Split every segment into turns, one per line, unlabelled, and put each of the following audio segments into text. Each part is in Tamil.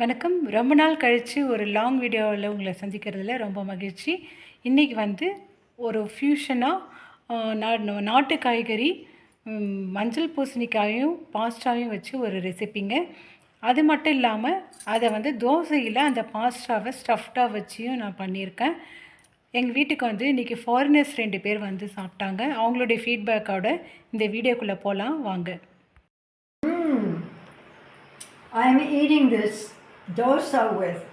வணக்கம். ரொம்ப நாள் கழித்து ஒரு லாங் வீடியோவில் உங்களை சந்திக்கிறதுல ரொம்ப மகிழ்ச்சி. இன்றைக்கி வந்து ஒரு ஃப்யூஷனாக நாட்டு காய்கறி மஞ்சள் பூசணிக்காயும் பாஸ்டாவையும் வச்சு ஒரு ரெசிப்பிங்க அது மட்டும் இல்லாமல் அதை வந்து தோசையில் அந்த பாஸ்டாவை ஸ்டஃப்டாக வச்சியும் நான் பண்ணியிருக்கேன். எங்கள் வீட்டுக்கு வந்து இன்றைக்கி ஃபாரினர்ஸ் ரெண்டு பேர் வந்து சாப்பிட்டாங்க. அவங்களுடைய ஃபீட்பேக்கோட இந்த வீடியோக்குள்ளே போகலாம் வாங்க.
I'm eating this. Dosa with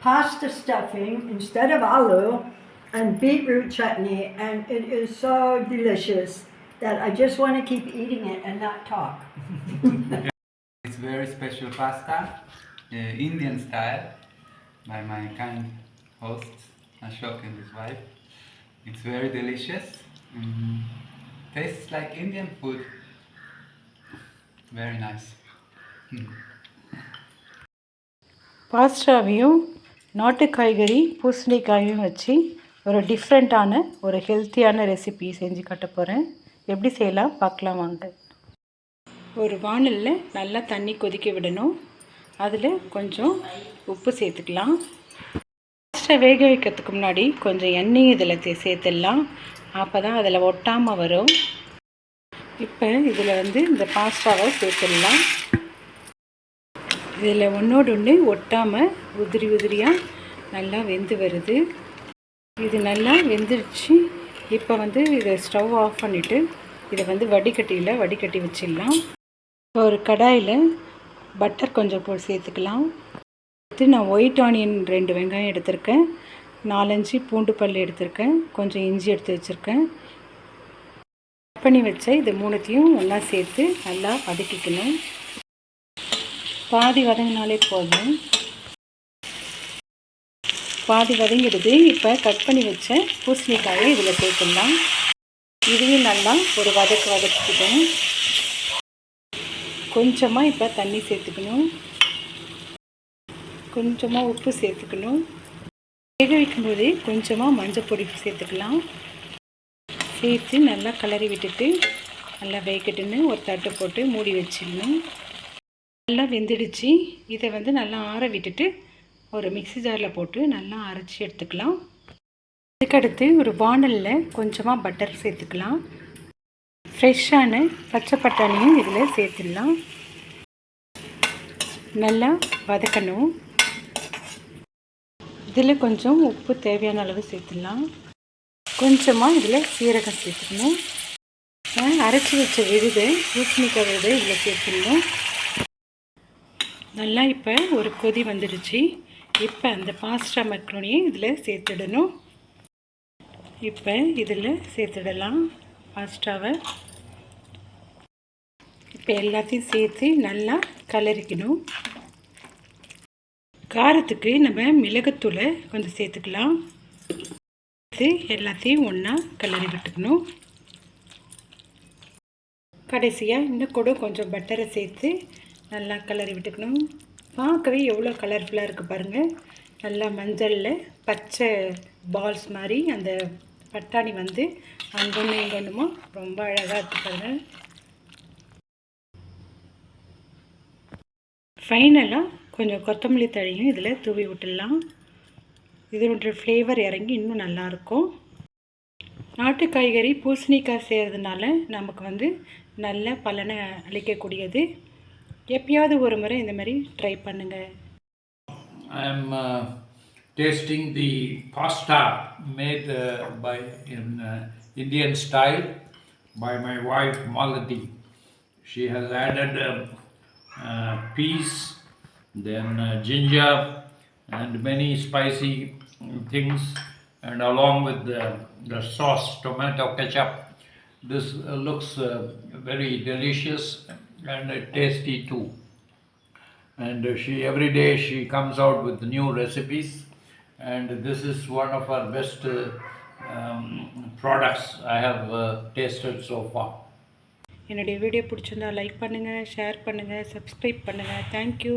pasta stuffing instead of aloo and beetroot chutney, and it is so delicious that I just want to keep eating it and not talk.
It's very special pasta, uh, Indian style, by my kind hosts, Ashok and his wife. It's very delicious. Mm, tastes like Indian food. Very nice. Mm.
பாஸ்டாவையும் நாட்டு காய்கறி பூசணிக்காயும் வச்சு ஒரு டிஃப்ரெண்ட்டான ஒரு ஹெல்த்தியான ரெசிபி செஞ்சு காட்ட போகிறேன் எப்படி செய்யலாம்? பார்க்கலாம் வாங்க. ஒரு வாணலில் நல்லா தண்ணி கொதிக்க விடணும். அதில் கொஞ்சம் உப்பு சேர்த்துக்கலாம். பாஸ்டா வேக வைக்கிறதுக்கு முன்னாடி கொஞ்சம் எண்ணெய் இதில் சேர்த்துடலாம். அப்போ தான் அதில் ஒட்டாமல் வரும். இப்போ இதில் வந்து இந்த பாஸ்டாவை சேர்த்துடலாம். இதில் ஒன்றோடு ஒன்று ஒட்டாமல் உதிரி உதிரியாக நல்லா வெந்து வருது. இது நல்லா வெந்துருச்சு. இப்போ வந்து இதை ஸ்டவ் ஆஃப் பண்ணிவிட்டு இதை வந்து வடிகட்டியில் வடிகட்டி வச்சிடலாம். இப்போ ஒரு கடாயில் பட்டர் கொஞ்சம் போ சேர்த்துக்கலாம். அடுத்து நான் ஒயிட் ஆனியன் ரெண்டு வெங்காயம் எடுத்திருக்கேன். நாலஞ்சு பூண்டு பல் எடுத்திருக்கேன். கொஞ்சம் இஞ்சி எடுத்து வச்சுருக்கேன். கட் பண்ணி வச்ச இது மூணுத்தையும் ஒன்றா சேர்த்து நல்லா வதக்கிக்கணும். பாதி வதங்கினாலே போதும். பாதி வதங்கிடுது. இப்போ கட் பண்ணி வச்ச பூசணிக்காயை இதில் சேர்த்துடலாம். இதையும் நல்லா ஒரு வதக்கு வதக்கிக்கணும். கொஞ்சமாக இப்போ தண்ணி சேர்த்துக்கணும். கொஞ்சமாக உப்பு சேர்த்துக்கணும். வேக வைக்கும்போது கொஞ்சமாக மஞ்சள் பொடி சேர்த்துக்கலாம். சேர்த்து நல்லா கிளறி விட்டுட்டு நல்லா வேகட்டுன்னு ஒரு தட்டு போட்டு மூடி வச்சிடணும். நல்லா வெந்துடுச்சு. இதை வந்து நல்லா ஆற விட்டுட்டு ஒரு மிக்ஸி ஜாரில் போட்டு நல்லா அரைச்சி எடுத்துக்கலாம். அதுக்கடுத்து ஒரு வானலில் கொஞ்சமாக பட்டர் சேர்த்துக்கலாம். ஃப்ரெஷ்ஷான பச்சை பட்டாணியும் இதில் சேர்த்துடலாம். நல்லா வதக்கணும். இதில் கொஞ்சம் உப்பு தேவையான அளவு சேர்த்துடலாம். கொஞ்சமாக இதில் சீரகம் சேர்த்துக்கணும். அரைச்சி வச்ச விழுது பூசணிக்காய் விழுது இதில் சேர்த்துடணும். நல்லா இப்போ ஒரு கொதி வந்துடுச்சு. இப்போ அந்த பாஸ்டா மக்ரோனியை இதில் சேர்த்துடணும். இப்போ இதில் சேர்த்துடலாம் பாஸ்டாவை. இப்போ எல்லாத்தையும் சேர்த்து நல்லா கலரிக்கணும். காரத்துக்கு நம்ம மிளகுத்தூளை கொஞ்சம் சேர்த்துக்கலாம். சேர்த்து எல்லாத்தையும் ஒன்றா கலரி விட்டுக்கணும். கடைசியாக இன்னும் கூட கொஞ்சம் பட்டரை சேர்த்து நல்லா கலரி விட்டுக்கணும். பார்க்கவே எவ்வளோ கலர்ஃபுல்லாக இருக்குது பாருங்கள் நல்லா மஞ்சளில் பச்சை பால்ஸ் மாதிரி அந்த பட்டாணி வந்து அங்கொன்று இங்கொன்றுமா ரொம்ப அழகாக இருக்குது பாருங்கள் ஃபைனலாக கொஞ்சம் கொத்தமல்லி தழையும் இதில் தூவி விட்டுடலாம். இதனுடைய ஃப்ளேவர் இறங்கி இன்னும் நல்லாயிருக்கும் நாட்டு காய்கறி பூசணிக்காய் செய்கிறதுனால நமக்கு வந்து நல்ல பலனை அளிக்கக்கூடியது. எப்பயாவது ஒரு முறை இந்த மாதிரி ட்ரை பண்ணுங்கள்
I'm uh, tasting the pasta made uh, by in uh, Indian style by my wife Malati. She has added um, uh, peas, then uh, ginger, and many spicy things, and along with the, the sauce, tomato ketchup. This uh, looks uh, very delicious and tasty too and she every day she comes out with new recipes and this is one of our best uh, um, products i have uh, tasted so far
என்னுடைய வீடியோ பிடிச்சிருந்தா லைக் பண்ணுங்கள் ஷேர் பண்ணுங்கள் சப்ஸ்கிரைப் பண்ணுங்கள் தேங்க்யூ